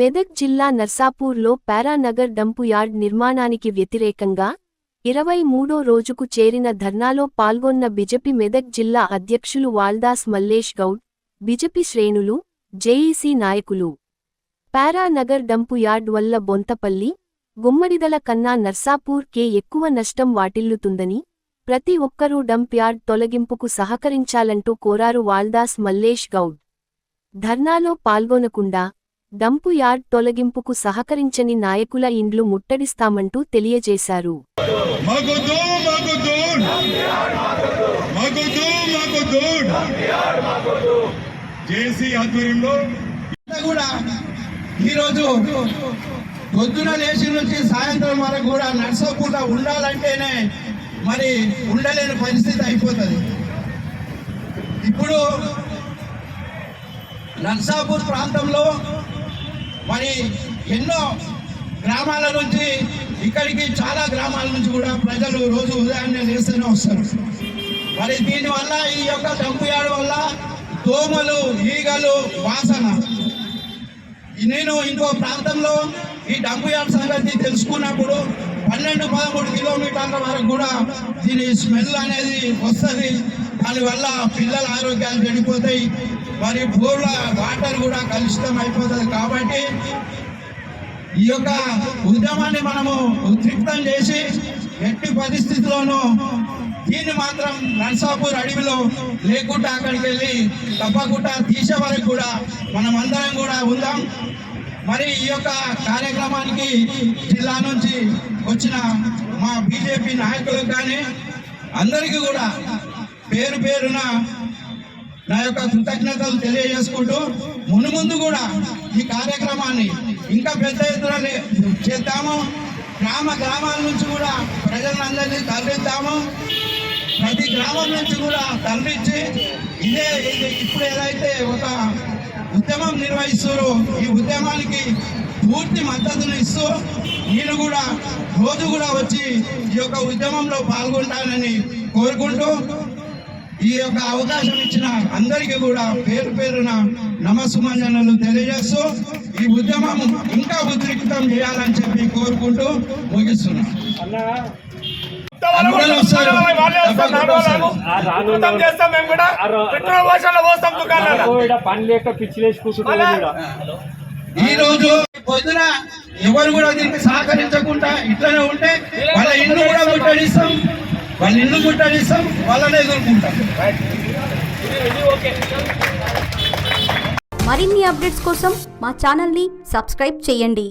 మెదక్ జిల్లా నర్సాపూర్లో పారానగర్ dump yard నిర్మాణానికి వ్యతిరేకంగా ఇరవై మూడో రోజుకు చేరిన ధర్నాలో పాల్గొన్న బిజెపి మెదక్ జిల్లా అధ్యక్షులు వాల్దాస్ మల్లేష్ గౌడ్ బిజెపి శ్రేణులు జేఈసీ నాయకులు. పారానగర్ డంపు యార్డ్ వల్ల బొంతపల్లి గుమ్మడిదల కన్నా నర్సాపూర్ కే ఎక్కువ నష్టం వాటిల్లుతుందని ప్రతి ఒక్కరూ డంప్ యార్డ్ తొలగింపుకు సహకరించాలంటూ కోరారు వాల్దాస్ మల్లేష్ గౌడ్. ధర్నాలో పాల్గొనకుండా డంపు యార్డ్ తొలగింపుకు సహకరించని నాయకుల ఇండ్లు ముట్టడిస్తామంటూ తెలియజేశారు. మగుదు మగుదు మగుదు మగుదు జేసీ ఆధ్వర్యంలో అంతా కూడా ఈరోజు పొద్దున లేచి నుంచి సాయంత్రం వరకు కూడా నడసకుండా ఉండాలంటేనే మరి ఉండలేని పరిస్థితి అయిపోతుంది. ఇప్పుడు నర్సాపూర్ ప్రాంతంలో మరి ఎన్నో గ్రామాల నుంచి ఇక్కడికి చాలా గ్రామాల నుంచి కూడా ప్రజలు రోజు ఉదయాన్నే లేస్తూనే వస్తారు. మరి దీనివల్ల ఈ యొక్క డంపుయార్డ్ వల్ల దోమలు ఈగలు వాసన. నేను ఇంకో ప్రాంతంలో ఈ డంపుయార్డ్ సంగతి తెలుసుకున్నప్పుడు పన్నెండు పదమూడు కిలోమీటర్ల వరకు కూడా దీని స్మెల్ అనేది వస్తుంది. దానివల్ల పిల్లల ఆరోగ్యాలు చెడిపోతాయి. మరి బోర్ల వాటర్ కూడా కలుషితం అయిపోతుంది కాబట్టి ఈ యొక్క ఉద్యమాన్ని మనము ఉద్రిక్తం చేసి ఎట్టి పరిస్థితుల్లోనూ దీన్ని మాత్రం నర్సాపూర్ అడవిలో లేకుండా అక్కడికి వెళ్ళి తప్పకుండా తీసే వరకు కూడా మనం అందరం కూడా ఉందాం. మరి ఈ యొక్క కార్యక్రమానికి జిల్లా నుంచి వచ్చిన మా బీజేపీ నాయకులకు కానీ అందరికీ కూడా పేరు పేరున నా యొక్క కృతజ్ఞతలు తెలియజేసుకుంటూ మునుముందు కూడా ఈ కార్యక్రమాన్ని ఇంకా పెద్ద ఎత్తున చేద్దాము. గ్రామ గ్రామాల నుంచి కూడా ప్రజలందరినీ తరలిద్దాము. ప్రతి గ్రామం నుంచి కూడా తరలించి ఇదే ఇది ఇప్పుడు ఏదైతే ఒక ఉద్యమం నిర్వహిస్తారో ఈ ఉద్యమానికి పూర్తి మద్దతును ఇస్తూ నేను కూడా రోజు కూడా వచ్చి ఈ యొక్క ఉద్యమంలో పాల్గొంటానని కోరుకుంటూ ఈ యొక్క అవకాశం ఇచ్చిన అందరికీ కూడా పేరు పేరున నమస్సుమంజనలు తెలియజేస్తూ ఈ ఉద్యమం ఇంకా ఉద్రిక్తం చేయాలని చెప్పి కోరుకుంటూ ముగిస్తున్నాను పని లేక. ఈ రోజు పొద్దున ఎవరు కూడా దీనికి సహకరించకుండా ఇట్లనే ఉంటే వాళ్ళ ఇల్లు కూడా ముట్టడిస్తాం. వాళ్ళ ఇల్లు ముట్టడిస్తాం వాళ్ళనే ఎదుర్కొంటాం. మరిన్ని అప్డేట్స్ కోసం మా ఛానల్ని సబ్స్క్రైబ్ చేయండి.